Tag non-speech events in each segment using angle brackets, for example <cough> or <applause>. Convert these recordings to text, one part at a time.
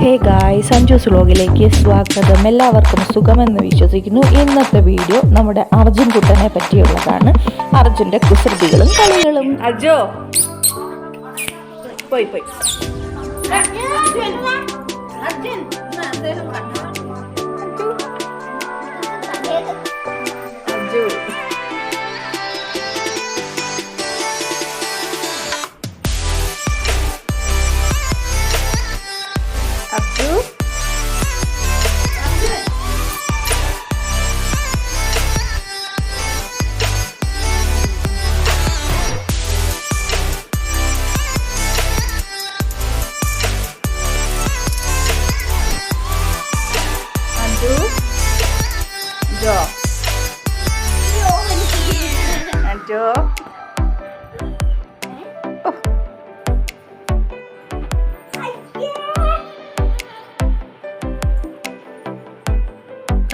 ഹേ ഗായ് സഞ്ജൂസ് വ്ലോഗിലേക്ക് സ്വാഗതം. എല്ലാവർക്കും സുഖമെന്ന് വിശ്വസിക്കുന്നു. ഇന്നത്തെ വീഡിയോ നമ്മുടെ അർജുൻ കുട്ടനെ പറ്റിയുള്ളതാണ്. അർജുന്റെ കുസൃതികളും കളികളും. അജോ. പോയി പോയി.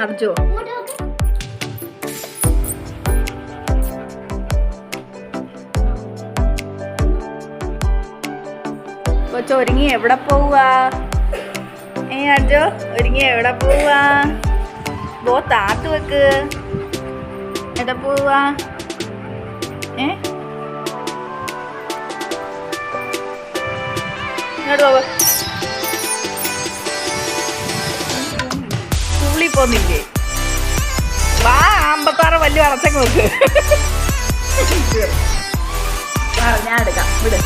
അർജു കൊച്ചു ഒരുങ്ങി എവിടെ പോവാ ഏ അർജോ ഒരുങ്ങി എവിടെ പോവാ ബോ താത്ത് വെക്ക്. എവിടെ പോവാ ഏ? ഇങ്ങോട്ട് പോവാ സ്കൂളിൽ പോന്നില്ലേ? വാ അമ്പത്താറ് വലിയ വളർച്ച നോക്ക് ഞാൻ എടുക്കാം. വിട്.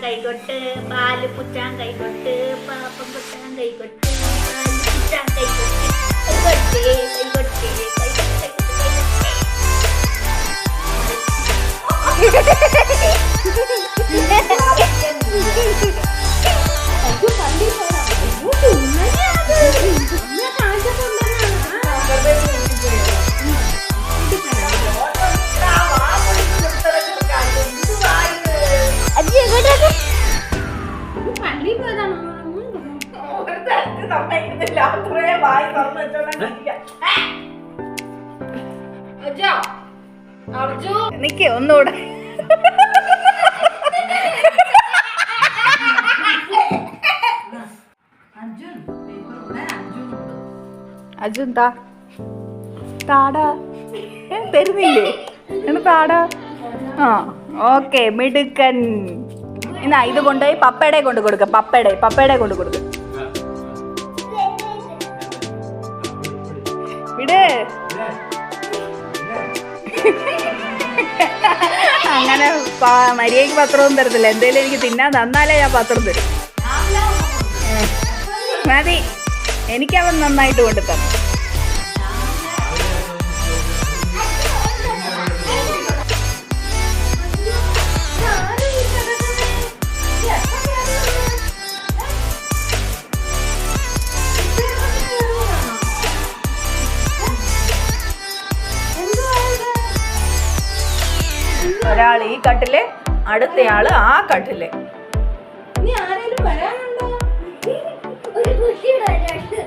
കൈകൊട്ട് പാൽ പുച്ചാൻ കൈകൊട്ട് പാപ്പം പുറ്റാൻ കൈകൊട്ട് പുച്ചാൻ കൈകൊട്ട് കൈകൊട്ടേ കൈകൊട്ടേ കൈകൊട്ടേ കൈകൊട്ടേ. <laughs> നിക്ക് ഒന്നുകൂടെ അർജുൻ താ. താടാ. തരുന്നില്ലേ? എന്ന് താടാ. ആ ഓക്കെ മിടുക്കൻ. എന്നാ ഇത് കൊണ്ടുപോയി പപ്പയുടെ കൊണ്ട് കൊടുക്ക പപ്പയുടെ പപ്പയുടെ കൊണ്ട് കൊടുക്ക. അങ്ങനെ മര്യാദയ്ക്ക് പത്രമൊന്നും തരത്തില്ല. എന്തേലും എനിക്ക് തിന്നാൻ തന്നാലേ ഞാൻ പത്രം തരും. മതി. എനിക്കവൻ നന്നായിട്ട് കൊണ്ടു തന്നു കട്ടിൽ അടുത്തയാൾ ആ കട്ടിൽ. ഒരു കട്ടിൽ.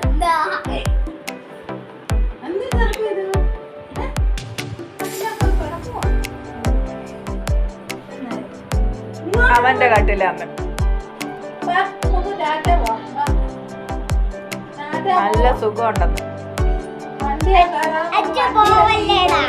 അമ്മ അവന്റെ നല്ല സുഖമുണ്ടെന്ന്. അച്ഛ പോവല്ലേടാ.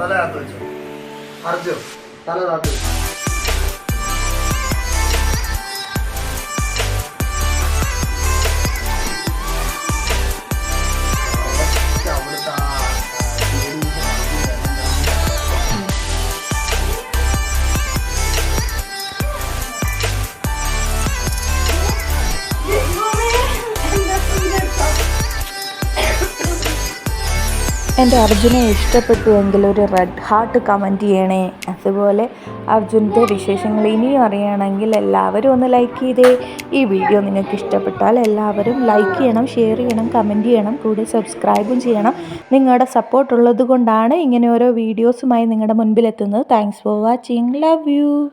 തല താത്ത് വെച്ചു. അർജുൻ തല വെച്ചു. എന്റെ അർജുനെ ഇഷ്ടപ്പെട്ടുവെങ്കിൽ ഒരു റെഡ് ഹാർട്ട് കമന്റ് ചെയ്യണേ. അതുപോലെ അർജുന്റെ വിശേഷങ്ങൾ ഇനിയും അറിയണമെങ്കിൽ എല്ലാവരും ഒന്ന് ലൈക്ക് ചെയ്തേ. ഈ വീഡിയോ നിങ്ങൾക്ക് ഇഷ്ടപ്പെട്ടാൽ എല്ലാവരും ലൈക്ക് ചെയ്യണം ഷെയർ ചെയ്യണം കമന്റ് ചെയ്യണം കൂടെ സബ്സ്ക്രൈബും ചെയ്യണം. നിങ്ങളുടെ സപ്പോർട്ട് ഉള്ളത് കൊണ്ടാണ് ഇങ്ങനെ ഓരോ വീഡിയോസുമായി നിങ്ങളുടെ മുൻപിലെത്തുന്നത്. Thanks for watching love you